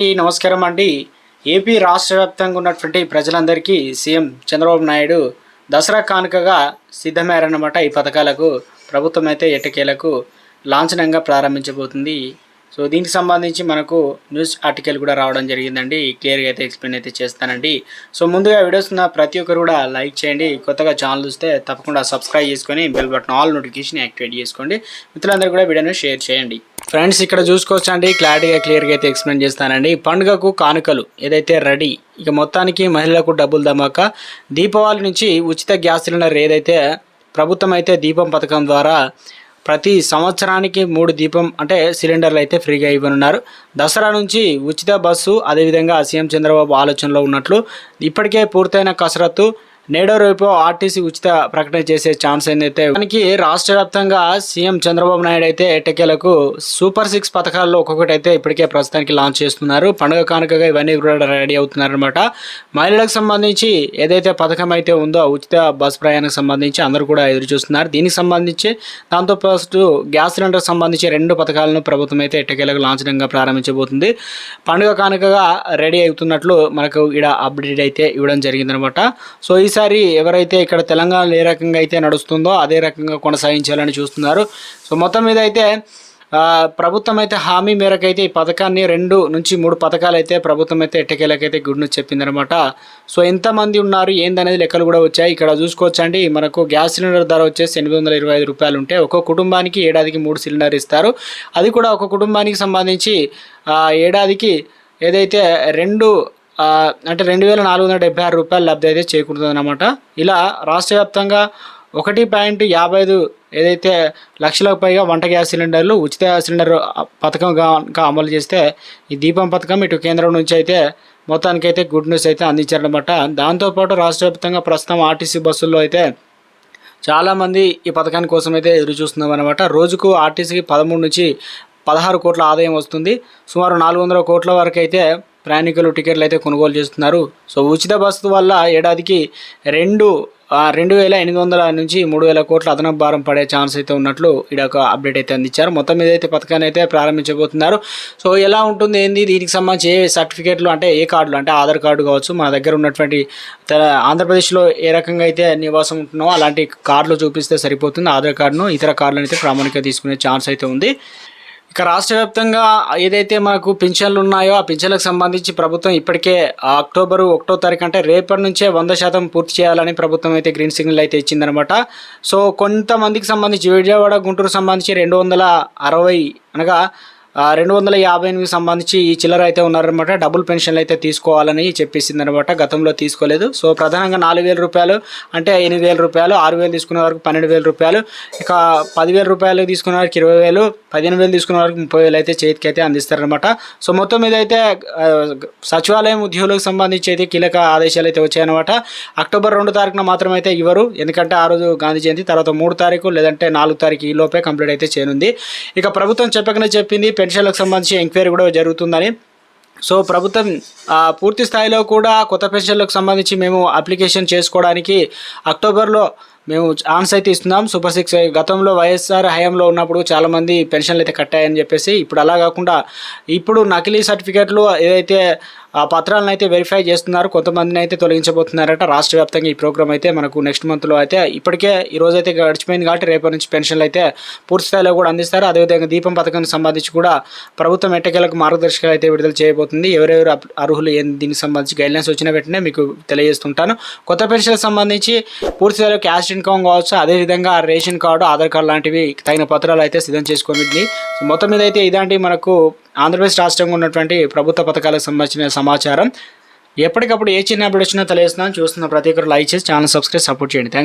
నమస్కారం అండి. ఏపీ రాష్ట్ర వ్యాప్తంగా ఉన్నటువంటి ప్రజలందరికీ సీఎం చంద్రబాబు నాయుడు దసరా కానుకగా సిద్ధమయ్యారన్నమాట ఈ పథకాలకు. ప్రభుత్వం అయితే ఎటకేలకు లాంఛనంగా ప్రారంభించబోతుంది. సో దీనికి సంబంధించి మనకు న్యూస్ ఆర్టికల్ కూడా రావడం జరిగిందండి. క్లియర్గా అయితే ఎక్స్ప్లెయిన్ అయితే చేస్తానండి. సో ముందుగా వీడియోస్ ఉన్న ప్రతి ఒక్కరు కూడా లైక్ చేయండి. కొత్తగా ఛానల్ చూస్తే తప్పకుండా సబ్స్క్రైబ్ చేసుకొని bell button all notification activate చేసుకోండి. మిత్రులందరూ కూడా వీడియోను షేర్ చేయండి. ఫ్రెండ్స్ ఇక్కడ చూసుకోవచ్చు అండి క్లారిటీగా క్లియర్గా అయితే ఎక్స్ప్లెయిన్ చేస్తానండి. పండుగకు కానుకలు ఏదైతే రెడీ ఇక మొత్తానికి మహిళలకు డబ్బులు దమాక దీపావళి నుంచి ఉచిత గ్యాస్ సిలిండర్ ఏదైతే ప్రభుత్వం అయితే దీపం పథకం ద్వారా ప్రతి సంవత్సరానికి మూడు దీపం అంటే సిలిండర్లు అయితే ఫ్రీగా ఇవ్వనున్నారు. దసరా నుంచి ఉచిత బస్సు అదేవిధంగా సీఎం చంద్రబాబు ఆలోచనలో ఉన్నట్లు ఇప్పటికే పూర్తయిన కసరత్తు నేడో రేపు ఆర్టీసీ ఉచిత ప్రకటన చేసే ఛాన్స్ అయితే మనకి రాష్ట్ర వ్యాప్తంగా సీఎం చంద్రబాబు నాయుడు అయితే ఎట్టకేలకు సూపర్ సిక్స్ పథకాల్లో ఒక్కొక్కటి అయితే ఇప్పటికే ప్రస్తుతానికి లాంచ్ చేస్తున్నారు. పండుగ కానుకగా ఇవన్నీ కూడా రెడీ అవుతున్నారనమాట మహిళలకు సంబంధించి ఏదైతే పథకం అయితే ఉందో ఉచిత బస్ ప్రయాణానికి సంబంధించి అందరూ కూడా ఎదురు చూస్తున్నారు. దీనికి సంబంధించి దాంతో ఫస్ట్ గ్యాస్ సిలిండర్ సంబంధించి రెండు పథకాలను ప్రభుత్వం అయితే ఎట్టకేలకు లాంఛనంగా ప్రారంభించబోతుంది. పండుగ కానుకగా రెడీ అవుతున్నట్లు మనకు ఇక్కడ అప్డేట్ అయితే ఇవ్వడం జరిగిందనమాట సో ఈసారి ఎవరైతే ఇక్కడ తెలంగాణలో ఏ రకంగా అయితే నడుస్తుందో అదే రకంగా కొనసాగించాలని చూస్తున్నారు. సో మొత్తం మీద అయితే ప్రభుత్వం అయితే హామీ మేరకు అయితే ఈ పథకాన్ని రెండు నుంచి మూడు పథకాలు అయితే ప్రభుత్వం అయితే ఎట్టకేలకైతే గుడ్ న్యూస్ చెప్పిందనమాట సో ఎంతమంది ఉన్నారు ఏందనేది లెక్కలు కూడా వచ్చాయి. ఇక్కడ చూసుకోవచ్చండి మనకు గ్యాస్ సిలిండర్ ధర వచ్చేసి ఎనిమిది వందల ఇరవై ఐదు రూపాయలు ఉంటే ఒక్కో కుటుంబానికి ఏడాదికి మూడు సిలిండర్ ఇస్తారు. అది కూడా ఒక కుటుంబానికి సంబంధించి ఏడాదికి ఏదైతే రెండు అంటే రెండు వేల నాలుగు వందల డెబ్బై ఆరు రూపాయలు లబ్ధి అయితే చేకూరుతుంది అనమాట ఇలా రాష్ట్ర వ్యాప్తంగా ఒకటి పాయింట్ యాభై ఐదు ఏదైతే లక్షలకు పైగా వంట గ్యాస్ సిలిండర్లు ఉచిత సిలిండర్ పథకంగా అమలు చేస్తే ఈ దీపం పథకం ఇటు కేంద్రం నుంచి అయితే మొత్తానికైతే గుడ్ న్యూస్ అయితే అందించారనమాట దాంతోపాటు రాష్ట్ర వ్యాప్తంగా ప్రస్తుతం ఆర్టీసీ బస్సుల్లో అయితే చాలామంది ఈ పథకాని కోసం అయితే ఎదురు చూస్తున్నాం అనమాట రోజుకు ఆర్టీసీకి పదమూడు నుంచి పదహారు కోట్ల ఆదాయం వస్తుంది. సుమారు నాలుగు వందల కోట్ల వరకు అయితే ప్రయాణికులు టికెట్లు అయితే కొనుగోలు చేస్తున్నారు. సో ఉచిత బస్సు వల్ల ఏడాదికి రెండు రెండు వేల ఎనిమిది వందల నుంచి మూడు వేల కోట్ల అదనపు భారం పడే ఛాన్స్ అయితే ఉన్నట్లు ఇక్కడ ఒక అప్డేట్ అయితే అందించారు. మొత్తం మీద అయితే పథకాన్ని అయితే ప్రారంభించబోతున్నారు. సో ఎలా ఉంటుంది ఏంది? దీనికి సంబంధించి ఏ సర్టిఫికేట్లు అంటే ఏ కార్డులు అంటే ఆధార్ కార్డు కావచ్చు మన దగ్గర ఉన్నటువంటి ఆంధ్రప్రదేశ్లో ఏ రకంగా అయితే నివాసం ఉంటున్నామో అలాంటి కార్డులు చూపిస్తే సరిపోతుంది. ఆధార్ కార్డును ఇతర కార్డులను అయితే ప్రామాణికంగా తీసుకునే ఛాన్స్ అయితే ఉంది. ఇక రాష్ట్ర వ్యాప్తంగా ఏదైతే మనకు పింఛన్లు ఉన్నాయో ఆ పింఛన్లకు సంబంధించి ప్రభుత్వం ఇప్పటికే ఆ అక్టోబరు ఒకటో తారీఖు అంటే రేపటి నుంచే వంద శాతం పూర్తి చేయాలని ప్రభుత్వం అయితే గ్రీన్ సిగ్నల్ అయితే ఇచ్చిందనమాట. సో కొంతమందికి సంబంధించి విజయవాడ గుంటూరు సంబంధించి రెండు వందల అరవై అనగా రెండు వందల యాభై ఎనిమిది సంబంధించి ఈ చిల్లర అయితే ఉన్నారనమాట డబుల్ పెన్షన్లు అయితే తీసుకోవాలని చెప్పేసింది అనమాట గతంలో తీసుకోలేదు. సో ప్రధానంగా నాలుగు వేల రూపాయలు అంటే ఎనిమిది వేల రూపాయలు ఆరు వేలు తీసుకునే వరకు పన్నెండు వేల రూపాయలు ఇక పదివేల రూపాయలు తీసుకునే వరకు ఇరవై వేలు పదిహేను వేలు తీసుకునే వరకు ముప్పై వేలు అయితే చేతికి అయితే అందిస్తారనమాట సో మొత్తం మీద అయితే సచివాలయం ఉద్యోగులకు సంబంధించి అయితే కీలక ఆదేశాలు అయితే వచ్చాయన్నమాట. అక్టోబర్ రెండు తారీఖున మాత్రం అయితే ఇవ్వరు. ఎందుకంటే ఆ రోజు గాంధీ జయంతి తర్వాత మూడు తారీఖు లేదంటే నాలుగు తారీఖు ఈ లోపే కంప్లీట్ అయితే చేయనుంది. ఇక ప్రభుత్వం చెప్పకనే చెప్పింది పెన్షన్లకు సంబంధించి ఎంక్వైరీ కూడా జరుగుతుందని. సో ప్రభుత్వం పూర్తి స్థాయిలో కూడా కొత్త పెన్షన్లకు సంబంధించి మేము అప్లికేషన్ చేసుకోవడానికి అక్టోబర్లో మేము ఛాన్స్ అయితే ఇస్తున్నాం సూపర్ సిక్స్ గతంలో వైఎస్ఆర్ హయాంలో ఉన్నప్పుడు చాలామంది పెన్షన్లు అయితే కట్టాయని చెప్పేసి ఇప్పుడు అలా కాకుండా ఇప్పుడు నకిలీ సర్టిఫికేట్లు ఏదైతే ఆ పత్రాలను అయితే వెరిఫై చేస్తున్నారు కొంతమందిని అయితే తొలగించబోతున్నారట. రాష్ట్ర వ్యాప్తంగా ఈ ప్రోగ్రామ్ అయితే మనకు నెక్స్ట్ మంత్లో అయితే ఇప్పటికే ఈ రోజు అయితే గడిచిపోయింది కాబట్టి రేపటి నుంచి పెన్షన్లు అయితే పూర్తి స్థాయిలో కూడా అందిస్తారు. అదేవిధంగా దీపం పథకానికి సంబంధించి కూడా ప్రభుత్వం ఎట్టకేలకు మార్గదర్శకాలు అయితే విడుదల చేయబోతుంది. ఎవరెవరు అర్హులు ఏం దీనికి సంబంధించి గైడ్లైన్స్ వచ్చిన వెంటనే మీకు తెలియజేస్తుంటాను. కొత్త పెన్షన్లకు సంబంధించి పూర్తి స్థాయిలో క్యాష్ ఇన్కమ్ కావచ్చు అదేవిధంగా రేషన్ కార్డు ఆధార్ కార్డు లాంటివి తగిన పత్రాలు అయితే సిద్ధం చేసుకోండి మొత్తం మీద అయితే ఇలాంటి మనకు ఆంధ్రప్రదేశ్ రాష్ట్రంగా ఉన్నటువంటి ప్రభుత్వ పథకాలకు సంబంధించిన సమాచారం. ఎప్పటికప్పుడు ఏ చిన్న అప్డేట్ వచ్చినా తెలియజేస్తున్నాను. చూస్తున్న ప్రతి ఒక్కరు లైక్ చేసి ఛానల్ సబ్స్క్రైబ్ సపోర్ట్ చేయండి. థ్యాంక్